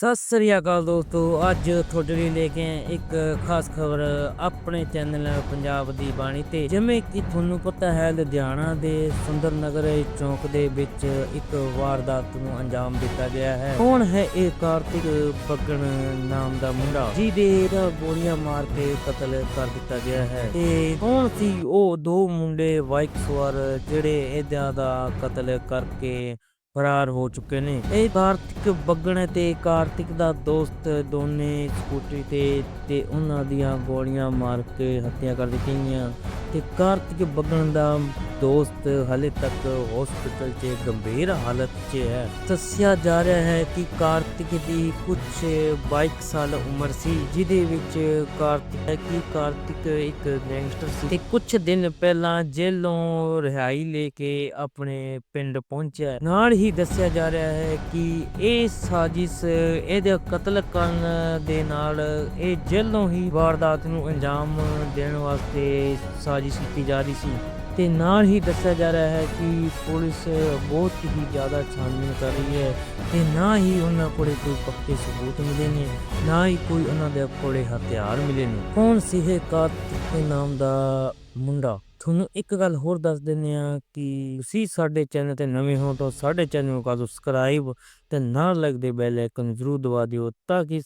ਸਤਿ ਸ੍ਰੀ ਅਕਾਲ ਦੋਸਤੋ, ਅੱਜ ਤੁਹਾਡੇ ਲਈ ਲੈ ਕੇ ਆਏ ਇੱਕ ਖਾਸ ਖਬਰ ਆਪਣੇ ਚੈਨਲ ਪੰਜਾਬ ਦੀ ਬਾਣੀ ਤੇ। ਜਿਵੇਂ ਕਿ ਤੁਹਾਨੂੰ ਪਤਾ ਹੈ, ਲੁਧਿਆਣਾ ਦੇ ਸੁੰਦਰ ਨਗਰ ਚੌਂਕ ਦੇ ਵਿੱਚ ਇੱਕ ਵਾਰਦਾਤ ਨੂੰ ਅੰਜਾਮ ਦਿੱਤਾ ਗਿਆ ਹੈ। ਕੌਣ ਹੈ ਇਹ ਕਾਰਤਿਕ ਬੱਗਣ ਨਾਮ ਦਾ ਮੁੰਡਾ? ਜਿਹਦੇ ਦਾ ਗੋਲੀਆਂ ਮਾਰ ਕੇ ਕਤਲ ਕਰ ਦਿੱਤਾ ਗਿਆ ਹੈ। ਤੇ ਕੌਣ ਸੀ ਉਹ? ਦੋ ਮੁੰਡੇ ਬਾਈਕ ਸਵਾਰ ਜਿਹੜੇ ਇਹਦਾ ਦਾ ਕਤਲ ਕਰਕੇ ਫਰਾਰ ਹੋ ਚੁੱਕੇ ਨੇ। ਇਹ ਕਾਰਤਿਕ ਬੱਗਣ ਤੇ ਕਾਰਤਿਕ ਦਾ ਦੋਸਤ ਦੋਨੇ ਸਕੂਟਰੀ ਤੇ ਤੇ ਉਹਨਾਂ ਦੀਆਂ ਗੋਲੀਆਂ ਮਾਰ ਕੇ ਹੱਤਿਆ ਕਰ ਦਿੱਤੀਆਂ। ਤੇ ਕਾਰਤਿਕ ਬੱਗਣ ਦਾ ਦੋਸਤ ਹਲੇ ਤੱਕ ਹਸਪੀਟਲ 'ਚ ਗੰਭੀਰ ਹਾਲਤ 'ਚ ਹੈ ਦੱਸਿਆ ਜਾ ਰਿਹਾ ਹੈ ਕਿ ਕਾਰਤਿਕ ਦੀ ਕੁਝ 22 ਸਾਲ ਉਮਰ ਸੀ ਜਿਹਦੇ ਵਿੱਚ ਕਾਰਤਿਕ ਹੈ ਕਾਰਤਿਕ ਇੱਕ ਗੈਂਗਸਟਰ ਸੀ ਤੇ ਕੁਝ ਦਿਨ ਪਹਿਲਾਂ ਜੇਲੋਂ ਰਿਹਾਈ ਲੈ ਕੇ ਆਪਣੇ ਪਿੰਡ ਪਹੁੰਚਿਆ ਨਾਲ ਹੀ ਦੱਸਿਆ ਜਾ ਰਿਹਾ ਹੈ ਕਿ ਇਹ ਸਾਜ਼ਿਸ਼ ਇਹਦੇ ਕਤਲ ਕਰਨ ਦੇ ਨਾਲ ਇਹ ਜੇਲੋਂ ਹੀ ਵਾਰਦਾਤ ਨੂੰ ਅੰਜਾਮ ਦੇਣ ਵਾਸਤੇ ਸਾਜ਼ਿਸ਼ ਕੀਤੀ ਜਾ ਰਹੀ ਸੀ ਤੇ ਨਾਲ ਹੀ ਦੱਸਿਆ ਜਾ ਰਿਹਾ ਹੈ ਕਿ ਪੁਲਿਸ ਬਹੁਤ ਹੀ ਜ਼ਿਆਦਾ ਛਾਨਬੀਨ ਕਰ ਰਹੀ ਹੈ ਤੇ ਨਾ ਹੀ ਉਹਨਾਂ ਕੋਲੇ ਕੋਈ ਪੱਕੇ ਸਬੂਤ ਮਿਲੇ ਨੇ, ਨਾ ਹੀ ਕੋਈ ਉਹਨਾਂ ਦੇ ਕੋਲੇ ਹਥਿਆਰ ਮਿਲੇ ਨੇ। ਕੌਣ ਸੀ ਇਹ ਕਾਰਤਿਕ ਨਾਮ ਦਾ ਮੁੰਡਾ? ਤੁਹਾਨੂੰ ਇੱਕ ਗੱਲ ਹੋਰ ਦੱਸ ਦਿੰਦੇ ਆ ਕਿ ਤੁਸੀਂ ਸਾਡੇ ਚੈਨਲ ਤੇ ਨਵੇਂ ਹੋ ਤਾਂ ਸਾਡੇ ਚੈਨਲ ਨੂੰ ਕਰ ਸਬਸਕ੍ਰਾਈਬ ਤੇ ਨਾਲ ਲੱਗਦੇ ਬੈਲ ਆਈਕਨ ਜ਼ਰੂਰ ਦਬਾ ਦਿਓ ਤਾਂ ਕਿ